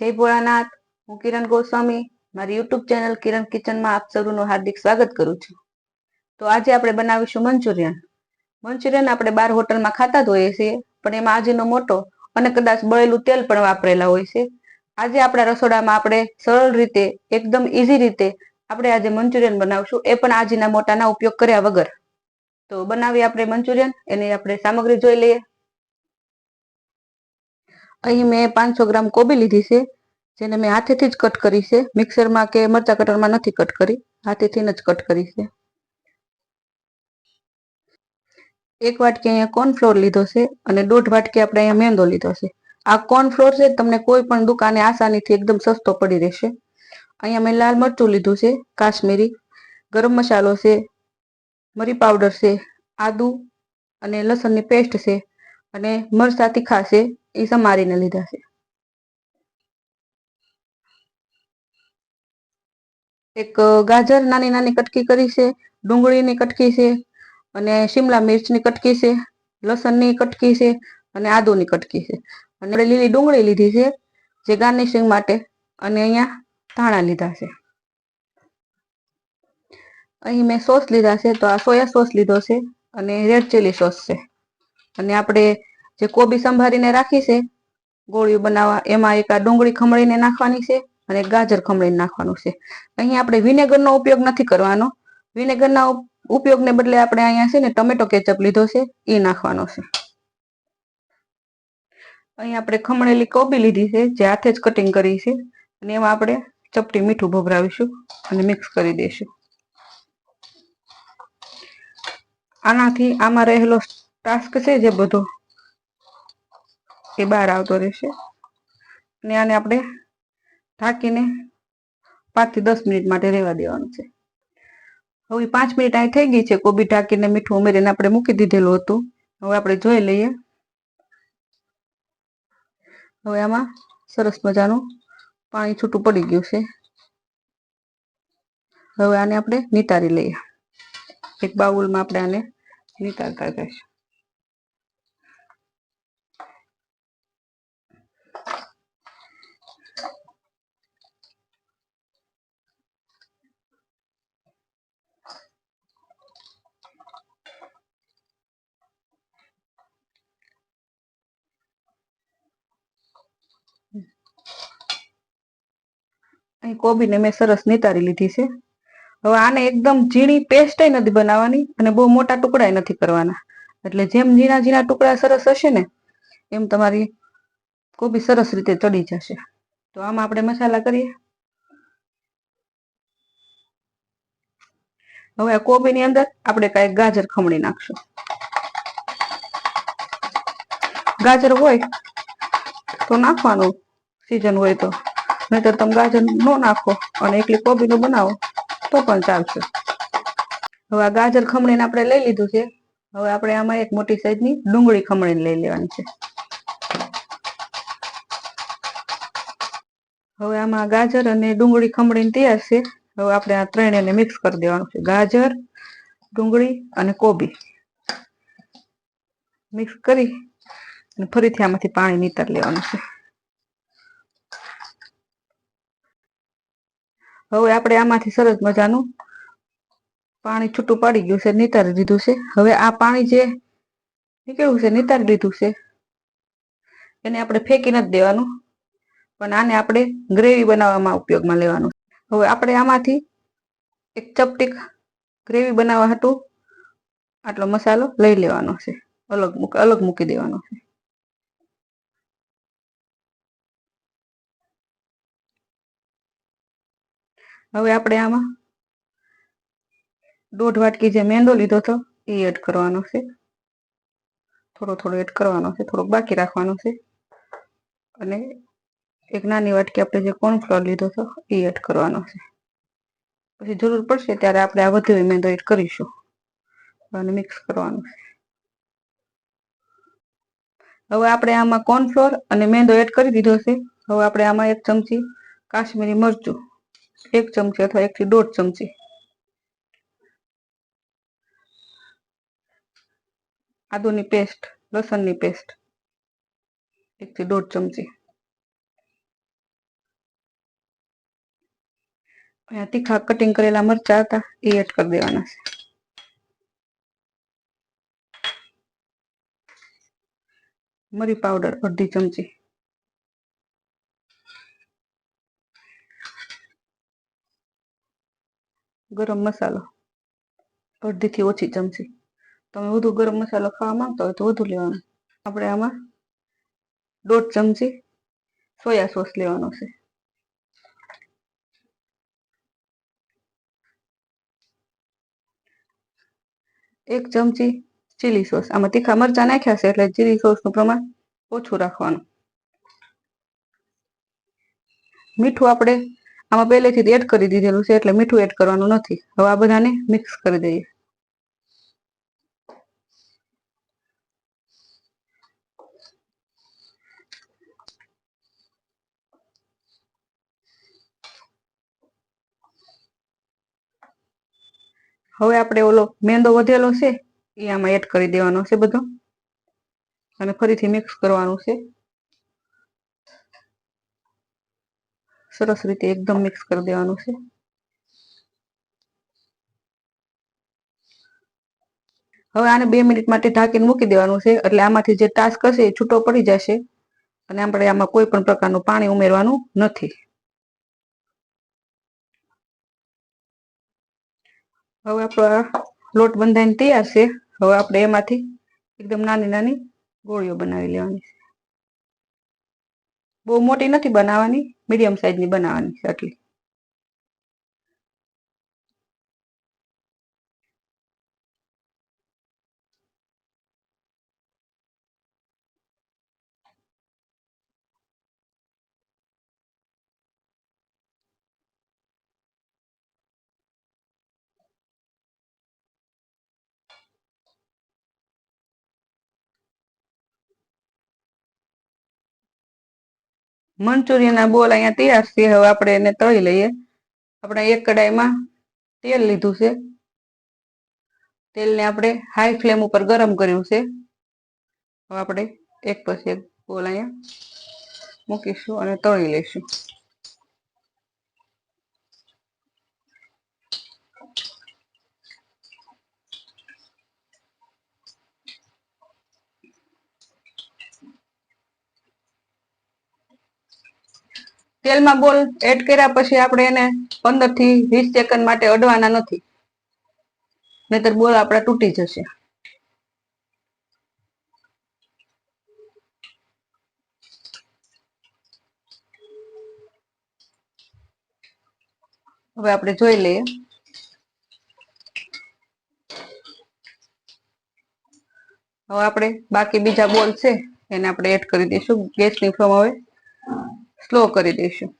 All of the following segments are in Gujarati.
જય ભોળાનાથ. હું કિરણ ગોસ્વામી, મારી યુટ્યુબ ચેનલ કિરણ કિચનમાં આપ સૌનું હાર્દિક સ્વાગત કરું છું. તો આજે આપણે બનાવીશું મંચુરિયન. મંચુરિયન આપણે બાર હોટલમાં ખાતા જ હોઈએ છીએ, પણ એમાં આજનો મોટો અને કદાચ બળેલું તેલ પણ વાપરેલા હોય છે. આજે આપણા રસોડામાં આપણે સરળ રીતે, એકદમ ઇઝી રીતે આપણે આજે મંચુરિયન બનાવશું. એ પણ આજના મોટાના ઉપયોગ કર્યા વગર. તો બનાવીએ આપણે મંચુરિયન, એની આપણે સામગ્રી જોઈ લઈએ. અહીં મેં પાંચસો ગ્રામ કોબી લીધી છે, જેને મેં હાથેથી જ કટ કરી છે. મિક્સરમાં કે મરચા કટરમાં નથી કટ કરી હાથેથી જ કટ કરી છે. એક વાટકી અહીંયા કોર્નફ્લોર લીધો છે અને દોઢ વાટકી આપણે અહીંયા મેંદો લીધો છે. આ કોર્નફ્લોર છે, તમને કોઈ પણ દુકાને આસાનીથી એકદમ સસ્તો પડી રહેશે. અહીંયા મેં લાલ મરચું લીધું છે, કાશ્મીરી, ગરમ મસાલો છે, મરી પાવડર છે, આદુ અને લસણની પેસ્ટ છે. અને મરસાથી છે એ સમારીને લીધા છે. એક ગાજર નાની નાની કટકી કરી છે, ડુંગળીની કટકી છે, અને શિમલા મિર્ચની કટકી છે, લસણની કટકી છે, અને આદુની કટકી છે. અને લીલી ડુંગળી લીધી છે, જે ગાર્નિશિંગ માટે અને અહીંયા ધાણા લીધા છે. અહીં મેં સોસ લીધા છે, તો આ સોયા સોસ લીધો છે, અને રેડ ચીલી સોસ છે. અને આપણે જે કોબી સંભારીને રાખી છે, ગોળીઓ બનાવવા, એમાં એક આ ડુંગળી ખમણીને નાખવાની છે અને ગાજર ખમણીને નાખવાનું છે. અહીં આપણે વિનેગરનો ઉપયોગ નથી કરવાનો. વિનેગરના ઉપયોગને બદલે આપણે અહીંયા છે ને ટમેટો કેચઅપ લીધો છે એ નાખવાનો છે. અહીં આપણે ખમણેલી કોબી લીધી છે, જે હાથે જ કટિંગ કરી છે. અને એમાં આપણે ચપટી મીઠું ભભરાવીશું અને મિક્સ કરી દઈશું આનાથી આમાં રહેલો ટાસ્ક છે જે બધો? એ બહાર આવતો રહેશે. અને આને આપણે ઢાંકીને પાંચથી દસ મિનિટ માટે રહેવા દેવાનું છે. હવે પાંચ મિનિટ અહીં થઈ ગઈ છે. કોબી ઢાંકીને મીઠું ઉમેરીને આપણે મૂકી દીધેલું હતું. હવે આપણે જોઈ લઈએ. હવે આમાં સરસ મજાનું પાણી છૂટું પડી ગયું છે. હવે આને આપણે નિતારી લઈએ. એક બાઉલમાં આપણે આને નિતારતા જઈશું. અહીં કોબીને મેં સરસ નિતારી લીધી છે. હવે આને એકદમ ઝીણી પેસ્ટ નથી બનાવવાની અને બહુ મોટા ટુકડા નથી કરવાના. એટલે જેમ ઝીણા ઝીણા ટુકડા સરસ હશે ને, એમ તમારી કોબી સરસ રીતે ચડી જશે. તો આમાં આપણે મસાલા કરીએ. હવે આ કોબીની અંદર આપણે કાંઈક ગાજર ખમણી નાખશું. ગાજર હોય તો નાખવાનું. સીઝન હોય તો. નહીતર તમે ગાજર ન નાખો અને એકલી કોબીનું બનાવો, તો પણ ચાલશે. હવે આ ગાજર ખમણીને આપણે લઈ લીધું છે. હવે આપણે આમાં એક મોટી સાઈઝની ડુંગળી ખમણીને લઈ લેવાની છે. હવે આમાં ગાજર અને ડુંગળી ખમણીને તૈયાર છે. હવે આપણે આ ત્રણેયને મિક્સ કરી દેવાનું છે. ગાજર, ડુંગળી અને કોબી. મિક્સ કરી અને ફરીથી આમાંથી પાણી નીતર લેવાનું છે. હવે આપણે આમાંથી સરસ મજાનું પાણી છૂટું પડી ગયું છે, નિતારી દીધું છે. હવે આ પાણી જે નીકળ્યું છે, નિતારી દીધું છે, એને આપણે ફેંકી નથી દેવાનું. પણ આને આપણે ગ્રેવી બનાવવામાં ઉપયોગમાં લેવાનું. હવે આપણે આમાંથી એક ચપટીક ગ્રેવી બનાવવા હતું આટલો મસાલો લઈ લેવાનો છે. અલગ અલગ મૂકી દેવાનો છે. હવે આપણે આમાં દોઢ વાટકી જે મેંદો લીધો હતો, એ એડ કરવાનો છે. થોડો થોડો એડ કરવાનો છે, થોડોક બાકી રાખવાનો છે. અને એક નાની વાટકી આપણે જે કોર્નફ્લોર લીધો હતો, એ એડ કરવાનો છે. પછી જરૂર પડશે ત્યારે આપણે આ વધુ મેંદો એડ કરીશું. અને મિક્સ કરવાનું છે. હવે આપણે આમાં કોર્નફ્લોર અને મેંદો એડ કરી દીધો છે. હવે આપણે આમાં એક ચમચી કાશ્મીરી મરચું एक चमचे अथवा एक दौ चमचे. आदू पेस्ट लसन पेस्ट, एक दौ चमचे. तीखा कटिंग करेला मरचा था एड कर देना मरी पाउडर अर्धी चमची. ગરમ મસાલો. અડધી થી ઓછી ચમચી. તમે વધુ ગરમ મસાલો ખાવા માંગતા હોય તો વધુ લેવાનો. આપણે આમાં દોઢ ચમચી સોયા સોસ લેવાનો છે. એક ચમચી ચીલી સોસ. આમાં તીખા મરચા નાખ્યા છે એટલે ચીલી સોસનું પ્રમાણ ઓછું રાખવાનું. મીઠું આપણે આમાં પહેલેથી જ એડ કરી દીધેલું છે એટલે મીઠું એડ કરવાનું નથી. હવે આ બધાને મિક્સ કરી દઈએ. હવે આપણે ઓલો મેંદો વધેલો છે, એ આમાં એડ કરી દેવાનો છે બધો. અને ફરીથી મિક્સ કરવાનું છે. સરસ રીતે એકદમ મિક્સ કરી દેવાનું છે. હવે આને બે મિનિટ માટે ઢાંકીને મૂકી દેવાનું છે, એટલે આમાંથી જે ટાસ્ક હશે એ છૂટો પડી જશે અને આપણે આમાં કોઈ પણ પ્રકારનું પાણી ઉમેરવાનું નથી. હવે આપણો લોટ બંધાઈને તૈયાર છે. હવે આપણે એમાંથી એકદમ નાની નાની ગોળીઓ બનાવી લેવાની છે. બહુ મોટી નથી બનાવવાની મીડિયમ સાઈઝની બનાવવાની છે આટલી. મંચુરિયનના બોલ અહીંયા તૈયાર છે. હવે આપણે એને તળી લઈએ. આપણે એક કડાઈમાં તેલ લીધું છે. તેલને આપણે હાઈ ફ્લેમ ઉપર ગરમ કર્યું છે. હવે આપણે એક પછી એક બોલ અહીંયા મૂકીશું અને તળી લઈશું. તેલમાં બોલ, એડ કર્યા પછી આપણે એને પંદરથી વીસ સેકન્ડ માટે અડવાના નથી. નહીતર બોલ આપણા તૂટી જશે. હવે આપણે જોઈ લઈએ. હવે આપણે બાકી બીજા બોલ છે, એને આપણે એડ કરી દઈશું. ગેસની ફ્લેમ હવે સ્લો કરી દઈશું.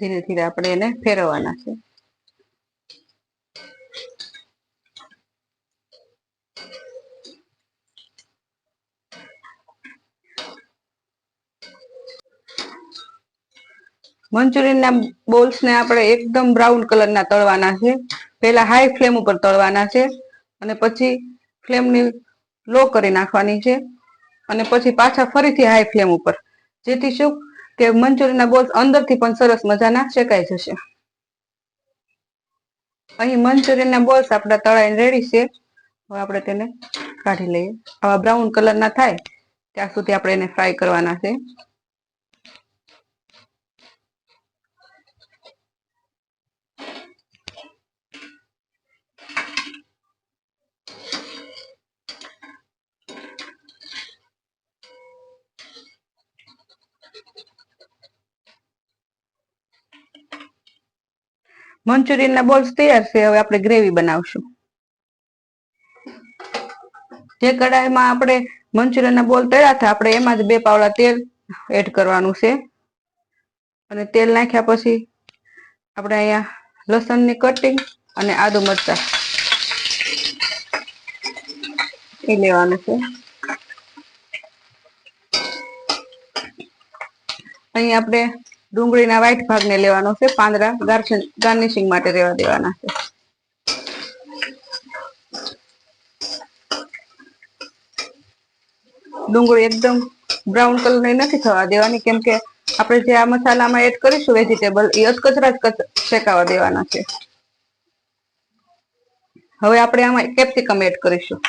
ધીરે ધીરે આપણે એને ફેરવવાના છે. મંચુરિયનના બોલ્સને આપણે એકદમ બ્રાઉન કલરના તળવાના છે. પહેલા હાઈ ફ્લેમ ઉપર તળવાના છે અને પછી ફ્લેમની લો કરી નાખવાની છે અને પછી પાછા ફરીથી હાઈ ફ્લેમ ઉપર. જેથી શું કે મંચુરિયનના બોલ્સ અંદરથી પણ સરસ મજાના શેકાઈ જશે. અહીં મંચુરિયનના બોલ્સ આપણા તળાઈને રેડી છે. હવે આપણે તેને કાઢી લઈએ. આવા બ્રાઉન કલરના થાય, ત્યાં સુધી આપણે એને ફ્રાય કરવાના છે. મંચુરિયનના બોલ્સ તૈયાર છે, હવે આપણે ગ્રેવી બનાવશું. જે કડાઈમાં આપણે મંચુરિયનના બોલ તળ્યા હતા, આપણે એમાં જ બે પાવડા તેલ એડ કરવાનું છે. અને તેલ નાખ્યા પછી આપણે અહીંયા લસણની કટિંગ અને આદુ મરચા એ લેવાનું છે. અહીં આપણે ડુંગળીના વ્હાઈટ ભાગને લેવાનો છે, પાંદડા ગાર્નિશિંગ માટે રહેવા દેવાના છે. ડુંગળી એકદમ બ્રાઉન કલરની નથી થવા દેવાની, કેમ કે આપણે જે આ મસાલામાં એડ કરીશું વેજીટેબલ એ અધકચરા જ શેકાવા દેવાના છે. હવે આપણે આમાં કેપ્સિકમ એડ કરીશું.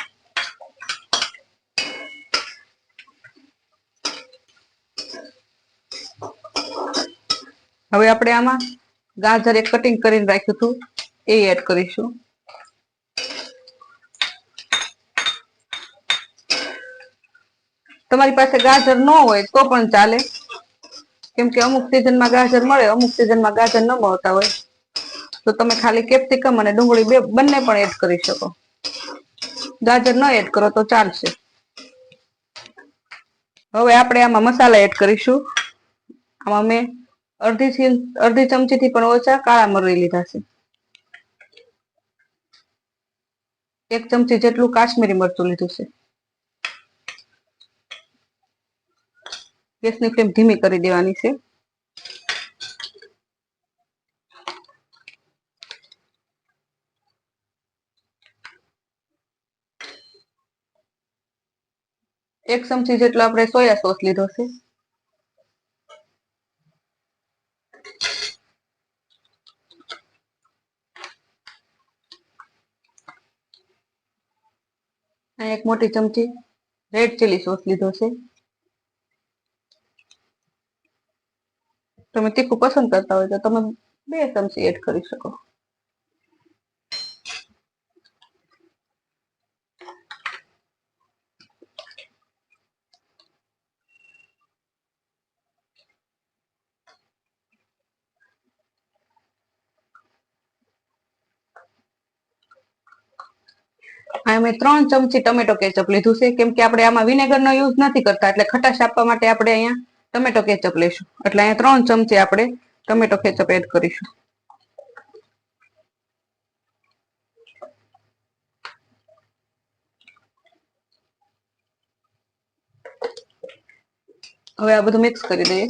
હવે આપણે આમાં ગાજર એક કટિંગ કરીને રાખ્યું હતું. એ એડ કરીશું. તમારી પાસે ગાજર ન હોય તો પણ ચાલે. કેમ કે અમુક સિઝનમાં ગાજર મળે, અમુક સિઝનમાં ગાજર ન મળતા હોય. તો તમે ખાલી કેપ્સિકમ અને ડુંગળી બે, બંને પણ એડ કરી શકો. ગાજર ન એડ કરો તો ચાલશે. હવે આપણે આમાં મસાલા એડ કરીશું. આમાં મેં અડધી થી અડધી ચમચી થી પણ ઓછા કાળા મરી લીધા છે. એક ચમચી જેટલું કાશ્મીરી મરચું લીધું છે. ગેસની ફ્લેમ ધીમી કરી દેવાની છે. એક ચમચી જેટલો આપણે સોયા સોસ લીધો છે. એક મોટી ચમચી રેડ ચીલી સોસ લીધો છે. તમે તીખું પસંદ કરતા હોય તો તમે બે ચમચી એડ કરી શકો. મેં ત્રણ ચમચી ટમેટો કેચઅપ લીધું છે. કેમ કે આપણે આમાં વિનેગરનો યુઝ નથી કરતા, એટલે ખટાશ આપવા માટે આપણે અહીંયા ટમેટો કેચઅપ લઈશું. એટલે અહીંયા ત્રણ ચમચી આપણે ટમેટો કેચઅપ એડ કરીશું. હવે આ બધું મિક્સ કરી દઈએ.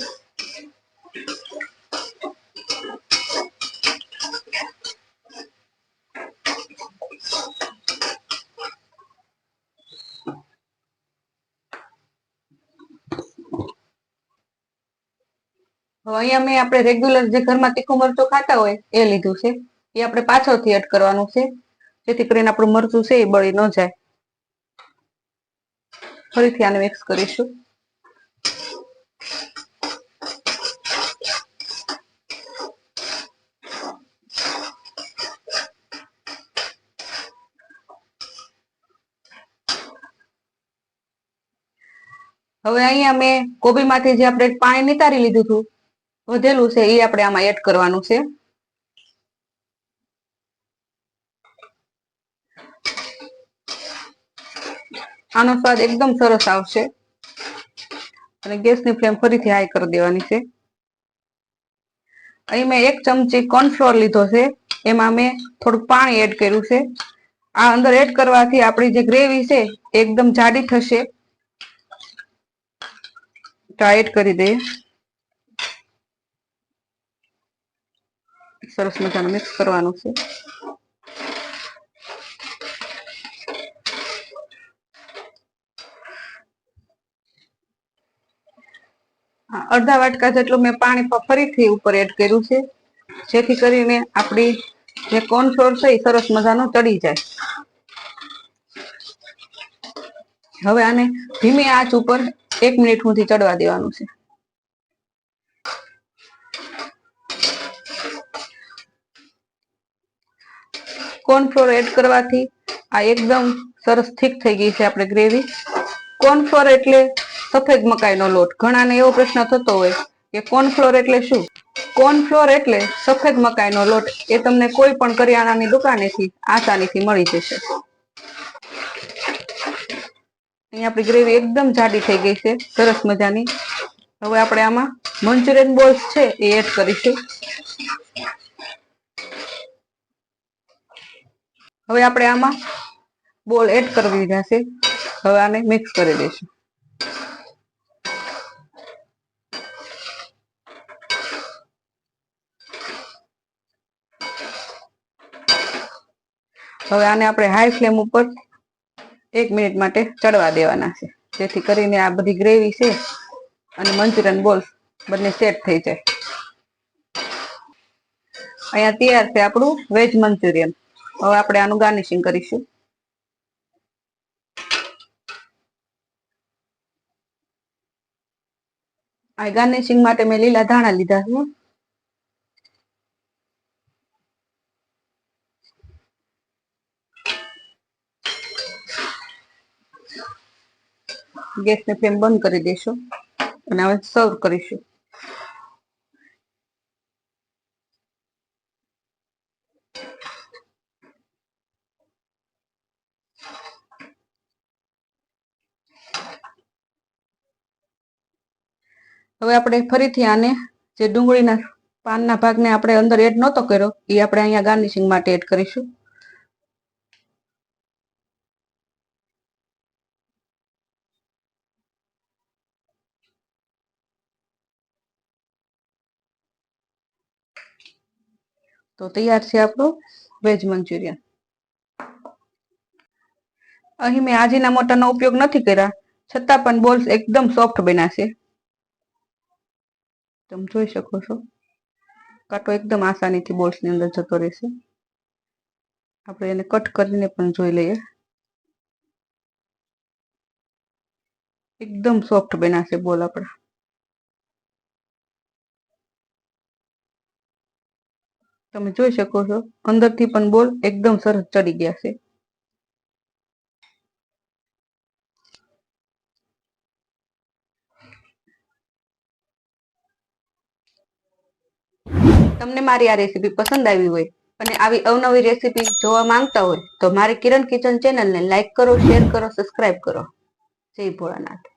હવે અહીંયા મેં આપણે રેગ્યુલર જે ઘરમાં તીખું મરચું ખાતા હોય, એ લીધું છે. એ આપણે પાછળથી એડ કરવાનું છે. જેથી કરીને આપણું મરચું છે એ બળી ન જાય. ફરીથી આને મિક્સ કરીશું. હવે અહીંયા મેં કોબીમાંથી જે આપણે પાણી નિતારી લીધું હતું વધેલું છે એ આપણે આમાં એડ કરવાનું છે. આનો સ્વાદ એકદમ સરસ આવશે. અને ગેસની ફ્લેમ ફરીથી હાઈ કરી દેવાની છે. અહીં મેં એક ચમચી કોર્નફ્લોર લીધો છે. એમાં મેં થોડું પાણી એડ કર્યું છે. આ અંદર એડ કરવાથી આપણી જે ગ્રેવી છે એકદમ જાડી થશે. તો એડ કરી દઈએ. સરસ મજાનું મિક્સ કરવાનું છે અડધા વાટકા જેટલું મેં પાણી ફરીથી ઉપર એડ કર્યું છે. જેથી કરીને આપણી જે કોર્નફ્લોર છે એ સરસ મજાનો ચડી જાય. હવે આને ધીમી આંચ ઉપર એક મિનિટ સુધી ચડવા દેવાનું છે. કોર્નફ્લોર એડ કરવાથી આ એકદમ સરસ થીક થઈ ગઈ છે આપણે ગ્રેવી. કોર્નફ્લોર એટલે સફેદ મકાઈનો લોટ. ઘણાને એવો પ્રશ્ન થતો હોય કે કોર્નફ્લોર એટલે શું? કોર્નફ્લોર એટલે સફેદ મકાઈનો લોટ. એ તમને કોઈ પણ કરિયાણાની દુકાનેથી આસાનીથી મળી જશે. અહીંયા આપણી ગ્રેવી એકદમ જાડી થઈ ગઈ છે. સરસ મજાની. હવે આપણે આમાં મંચુરિયન બોલ્સ છે એ એડ કરીશું. હવે આપણે આમાં બોલ એડ કરવી રહેશે હવે આને મિક્સ કરી દઈશું. હવે આને આપણે હાઈ ફ્લેમ ઉપર એક મિનિટ માટે ચડવા દેવાના છે. જેથી કરીને આ બધી ગ્રેવી છે અને મંચુરિયન બોલ્સ બંને સેટ થઈ જાય. અહીંયા તૈયાર છે આપણું વેજ મંચુરિયન. હવે આપણે આનું ગાર્નિશિંગ કરીશું. આ ગાર્નિશિંગ માટે મેં લીલા ધાણા લીધા છે. ગેસની ફ્લેમ બંધ કરી દેશો અને હવે સર્વ કરીશું. હવે આપણે ફરીથી આને જે ડુંગળીના પાનના ભાગને આપણે અંદર એડ નહોતો કર્યો એ આપણે અહીંયા ગાર્નિશિંગ માટે એડ કરીશું. તો તૈયાર છે આપણું વેજ મંચુરિયન. અહીં મેં આજીના મોટાનો ઉપયોગ નથી કર્યા, છતાં પણ બોલ્સ એકદમ સોફ્ટ બન્યા તમે જોઈ શકો છો. કાંટો એકદમ આસાનીથી બોલ્સની અંદર જતો રહેશે. આપણે એને કટ કરીને પણ જોઈ લઈએ. એકદમ સોફ્ટ બનાશે બોલ આપણા. તમે જોઈ શકો છો, અંદરથી પણ બોલ એકદમ સરસ ચડી ગયા છે. તમને મારી આ રેસીપી પસંદ આવી હોય અને આવી અવનવી રેસીપી જોવા માંગતા હોય તો મારી કિરણ કિચન ચેનલને લાઈક કરો શેર કરો સબસ્ક્રાઇબ કરો. જય ભોળાનાથ.